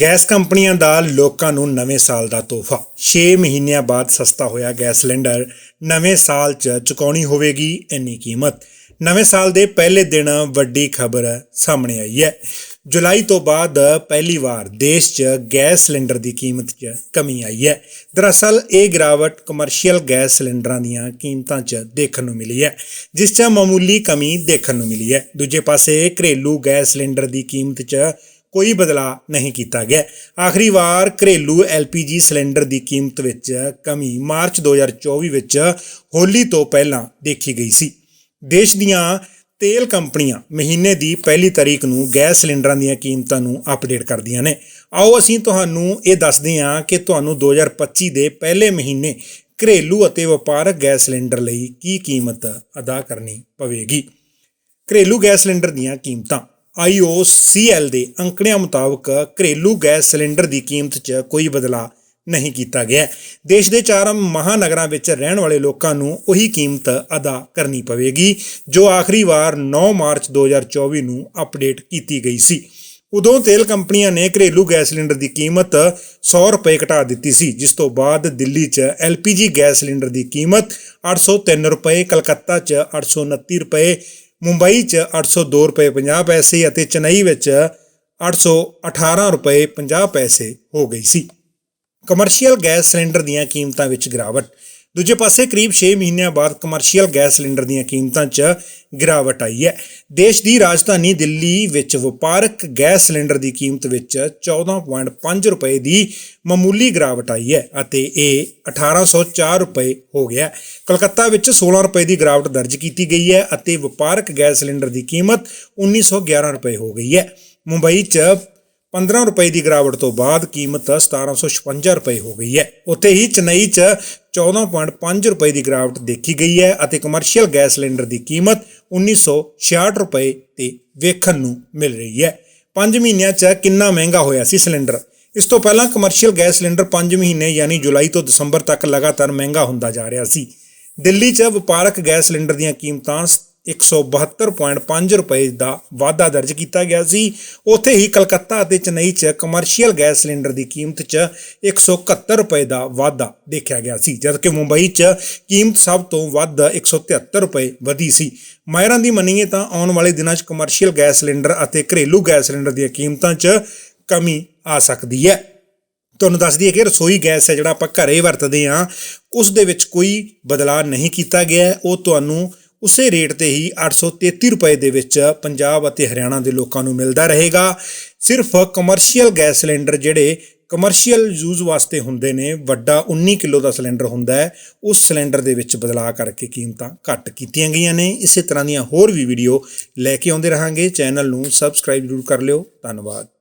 Gas ਕੰਪਨੀਆਂ ਦਾ ਲੋਕਾਂ ਨੂੰ ਨਵੇਂ ਸਾਲ ਦਾ ਤੋਹਫਾ। 6 ਮਹੀਨਿਆਂ ਬਾਅਦ ਸਸਤਾ ਹੋਇਆ ਗੈਸ ਸਿਲੰਡਰ। ਨਵੇਂ ਸਾਲ 'ਚ ਚੁਕਾਉਣੀ ਹੋਵੇਗੀ ਇੰਨੀ ਕੀਮਤ। ਨਵੇਂ ਸਾਲ ਦੇ ਪਹਿਲੇ ਦਿਨ ਵੱਡੀ ਖਬਰ ਸਾਹਮਣੇ ਆਈ ਹੈ। ਜੁਲਾਈ ਤੋਂ ਬਾਅਦ ਪਹਿਲੀ ਵਾਰ ਦੇਸ਼ 'ਚ ਗੈਸ ਸਿਲੰਡਰ ਦੀ ਕੀਮਤ 'ਚ ਕਮੀ ਆਈ ਹੈ। ਦਰਅਸਲ, ਇਹ ਗਿਰਾਵਟ ਕਮਰਸ਼ੀਅਲ ਗੈਸ ਸਿਲੰਡਰਾਂ ਦੀਆਂ ਕੀਮਤਾਂ 'ਚ ਦੇਖਣ ਨੂੰ ਮਿਲੀ ਹੈ, ਜਿਸ 'ਚ ਮਾਮੂਲੀ ਕਮੀ ਦੇਖਣ ਨੂੰ ਮਿਲੀ ਹੈ। ਦੂਜੇ ਪਾਸੇ, ਘਰੇਲੂ ਗੈਸ ਸਿਲੰਡਰ ਦੀ ਕੀਮਤ 'ਚ ਕੋਈ ਬਦਲਾਅ ਨਹੀਂ ਕੀਤਾ ਗਿਆ। ਆਖਰੀ ਵਾਰ ਘਰੇਲੂ LPG ਸਿਲੰਡਰ ਦੀ ਕੀਮਤ ਵਿੱਚ ਕਮੀ ਮਾਰਚ 2024 ਵਿੱਚ ਹੋਲੀ ਤੋਂ ਪਹਿਲਾਂ ਦੇਖੀ ਗਈ ਸੀ। ਦੇਸ਼ ਦੀਆਂ ਤੇਲ ਕੰਪਨੀਆਂ ਮਹੀਨੇ ਦੀ ਪਹਿਲੀ ਤਾਰੀਖ ਨੂੰ ਗੈਸ ਸਿਲੰਡਰਾਂ ਦੀਆਂ ਕੀਮਤਾਂ ਨੂੰ ਅਪਡੇਟ ਕਰਦੀਆਂ ਨੇ। ਆਓ ਅਸੀਂ ਤੁਹਾਨੂੰ ਇਹ ਦੱਸਦੇ ਹਾਂ ਕਿ ਤੁਹਾਨੂੰ 2025 ਦੇ ਪਹਿਲੇ ਮਹੀਨੇ ਘਰੇਲੂ ਅਤੇ ਵਪਾਰਕ ਗੈਸ ਸਿਲੰਡਰ ਲਈ ਕੀ ਕੀਮਤ ਅਦਾ ਕਰਨੀ ਪਵੇਗੀ। ਘਰੇਲੂ ਗੈਸ ਸਿਲੰਡਰ ਦੀਆਂ ਕੀਮਤਾਂ। IOCL ਦੇ ਅੰਕੜਿਆਂ ਮੁਤਾਬਕ ਘਰੇਲੂ ਗੈਸ ਸਿਲੰਡਰ ਦੀ ਕੀਮਤ 'ਚ ਕੋਈ ਬਦਲਾਅ ਨਹੀਂ ਕੀਤਾ ਗਿਆ। ਦੇਸ਼ ਦੇ ਚਾਰ ਮਹਾਨਗਰਾਂ ਵਿੱਚ ਰਹਿਣ ਵਾਲੇ ਲੋਕਾਂ ਨੂੰ ਉਹੀ ਕੀਮਤ ਅਦਾ ਕਰਨੀ ਪਵੇਗੀ, ਜੋ ਆਖਰੀ ਵਾਰ 9 ਮਾਰਚ 2024 ਨੂੰ ਅਪਡੇਟ ਕੀਤੀ ਗਈ ਸੀ। ਉਦੋਂ ਤੇਲ ਕੰਪਨੀਆਂ ਨੇ ਘਰੇਲੂ ਗੈਸ ਸਿਲੰਡਰ ਦੀ ਕੀਮਤ 100 ਰੁਪਏ ਘਟਾ ਦਿੱਤੀ ਸੀ, ਜਿਸ ਤੋਂ ਬਾਅਦ ਦਿੱਲੀ 'ਚ LPG ਗੈਸ ਸਿਲੰਡਰ ਦੀ ਕੀਮਤ 803 ਰੁਪਏ, ਕਲਕੱਤਾ 'ਚ 829 ਰੁਪਏ ਮੁੰਬਈ 'ਚ 802 ਰੁਪਏ 50 ਪੈਸੇ ਅਤੇ ਚੇਨਈ ਵਿੱਚ 818 ਰੁਪਏ 50 ਪੈਸੇ ਹੋ ਗਈ ਸੀ। ਕਮਰਸ਼ੀਅਲ ਗੈਸ ਸਿਲੰਡਰ ਦੀਆਂ ਕੀਮਤਾਂ ਵਿੱਚ ਗਿਰਾਵਟ। ਦੂਜੇ ਪਾਸੇ ਕਰੀਬ 6 ਮਹੀਨਿਆਂ ਬਾਅਦ ਕਮਰਸ਼ੀਅਲ ਗੈਸ ਸਿਲੰਡਰ ਦੀਆਂ ਕੀਮਤਾਂ 'ਚ ਗਿਰਾਵਟ ਆਈ ਹੈ। ਦੇਸ਼ ਦੀ ਰਾਜਧਾਨੀ ਦਿੱਲੀ ਵਿੱਚ ਵਪਾਰਕ ਗੈਸ ਸਿਲੰਡਰ ਦੀ ਕੀਮਤ ਵਿੱਚ 14.5 ਰੁਪਏ ਦੀ ਮਾਮੂਲੀ ਗਿਰਾਵਟ ਆਈ ਹੈ ਅਤੇ ਇਹ 1804 ਰੁਪਏ ਹੋ ਗਿਆ। ਕਲਕੱਤਾ ਵਿੱਚ 16 ਰੁਪਏ ਦੀ ਗਿਰਾਵਟ ਦਰਜ ਕੀਤੀ ਗਈ ਹੈ ਅਤੇ ਵਪਾਰਕ ਗੈਸ ਸਿਲੰਡਰ ਦੀ ਕੀਮਤ 1911 ਰੁਪਏ ਹੋ ਗਈ ਹੈ। ਮੁੰਬਈ 'ਚ 15 ਰੁਪਏ ਦੀ ਗਿਰਾਵਟ ਤੋਂ ਬਾਅਦ ਕੀਮਤ 1756 ਰੁਪਏ ਹੋ ਗਈ ਹੈ। ਉੱਥੇ ਹੀ ਚੇਨਈ 'ਚ 14.5 ਰੁਪਏ ਦੀ ਗਿਰਾਵਟ ਦੇਖੀ ਗਈ ਹੈ ਅਤੇ ਕਮਰਸ਼ੀਅਲ ਗੈਸ ਸਿਲੰਡਰ ਦੀ ਕੀਮਤ 1966 ਰੁਪਏ ਤੇ ਵੇਖਣ ਨੂੰ ਮਿਲ ਰਹੀ ਹੈ। 5 ਮਹੀਨਿਆਂ 'ਚ ਕਿੰਨਾ ਮਹਿੰਗਾ ਹੋਇਆ ਸੀ ਸਿਲੰਡਰ ਇਸ ਤੋਂ ਪਹਿਲਾਂ ਕਮਰਸ਼ੀਅਲ ਗੈਸ ਸਿਲੰਡਰ 5 ਮਹੀਨੇ ਯਾਨੀ ਜੁਲਾਈ ਤੋਂ ਦਸੰਬਰ ਤੱਕ ਲਗਾਤਾਰ ਮਹਿੰਗਾ ਹੁੰਦਾ ਜਾ ਰਿਹਾ ਸੀ। ਦਿੱਲੀ 'ਚ ਵਪਾਰਕ ਗੈਸ ਸਿਲੰਡਰ ਦੀਆਂ ਕੀਮਤਾਂ 172.5 ਰੁਪਏ ਦਾ ਵਾਧਾ ਦਰਜ ਕੀਤਾ ਗਿਆ ਸੀ। ਉੱਥੇ ਹੀ ਕਲਕੱਤਾ ਅਤੇ ਚੇਨਈ 'ਚ ਕਮਰਸ਼ੀਅਲ ਗੈਸ ਸਿਲੰਡਰ ਦੀ ਕੀਮਤ 'ਚ 171 ਰੁਪਏ ਦਾ ਵਾਧਾ ਦੇਖਿਆ ਗਿਆ ਸੀ, ਜਦਕਿ ਮੁੰਬਈ 'ਚ ਕੀਮਤ ਸਭ ਤੋਂ ਵੱਧ 173 ਰੁਪਏ ਵਧੀ ਸੀ। ਮਾਇਰਾਂ ਦੀ ਮੰਨੀਏ ਤਾਂ ਆਉਣ ਵਾਲੇ ਦਿਨਾਂ 'ਚ ਕਮਰਸ਼ੀਅਲ ਗੈਸ ਸਿਲੰਡਰ ਅਤੇ ਘਰੇਲੂ ਗੈਸ ਸਿਲੰਡਰ ਦੀਆਂ ਕੀਮਤਾਂ 'ਚ ਕਮੀ ਆ ਸਕਦੀ ਹੈ। ਤੁਹਾਨੂੰ ਦੱਸ ਦਈਏ ਕਿ ਰਸੋਈ ਗੈਸ ਹੈ ਜਿਹੜਾ ਆਪਾਂ ਘਰੇ ਵਰਤਦੇ ਹਾਂ, ਉਸ ਦੇ ਵਿੱਚ ਕੋਈ ਬਦਲਾਅ ਨਹੀਂ ਕੀਤਾ ਗਿਆ। ਉਹ ਤੁਹਾਨੂੰ ਉਸੇ ਰੇਟ ਤੇ ਹੀ 833 ਰੁਪਏ ਦੇ ਵਿੱਚ ਪੰਜਾਬ ਅਤੇ ਹਰਿਆਣਾ ਦੇ ਲੋਕਾਂ ਨੂੰ ਮਿਲਦਾ ਰਹੇਗਾ। ਸਿਰਫ ਕਮਰਸ਼ੀਅਲ ਗੈਸ ਸਿਲੰਡਰ ਜਿਹੜੇ ਕਮਰਸ਼ੀਅਲ ਯੂਜ਼ ਵਾਸਤੇ ਹੁੰਦੇ ਨੇ, ਵੱਡਾ 19 ਕਿਲੋ ਦਾ ਸਿਲੰਡਰ ਹੁੰਦਾ ਹੈ, ਉਸ ਸਿਲੰਡਰ ਦੇ ਵਿੱਚ ਬਦਲਾਅ ਕਰਕੇ ਕੀਮਤਾਂ ਘੱਟ ਕੀਤੀਆਂ ਗਈਆਂ ਨੇ। ਇਸੇ ਤਰ੍ਹਾਂ ਦੀਆਂ ਹੋਰ ਵੀ ਵੀਡੀਓ ਲੈ ਕੇ ਆਉਂਦੇ ਰਹਾਂਗੇ। ਚੈਨਲ ਨੂੰ ਸਬਸਕ੍ਰਾਈਬ ਜ਼ਰੂਰ ਕਰ ਲਿਓ। ਧੰਨਵਾਦ।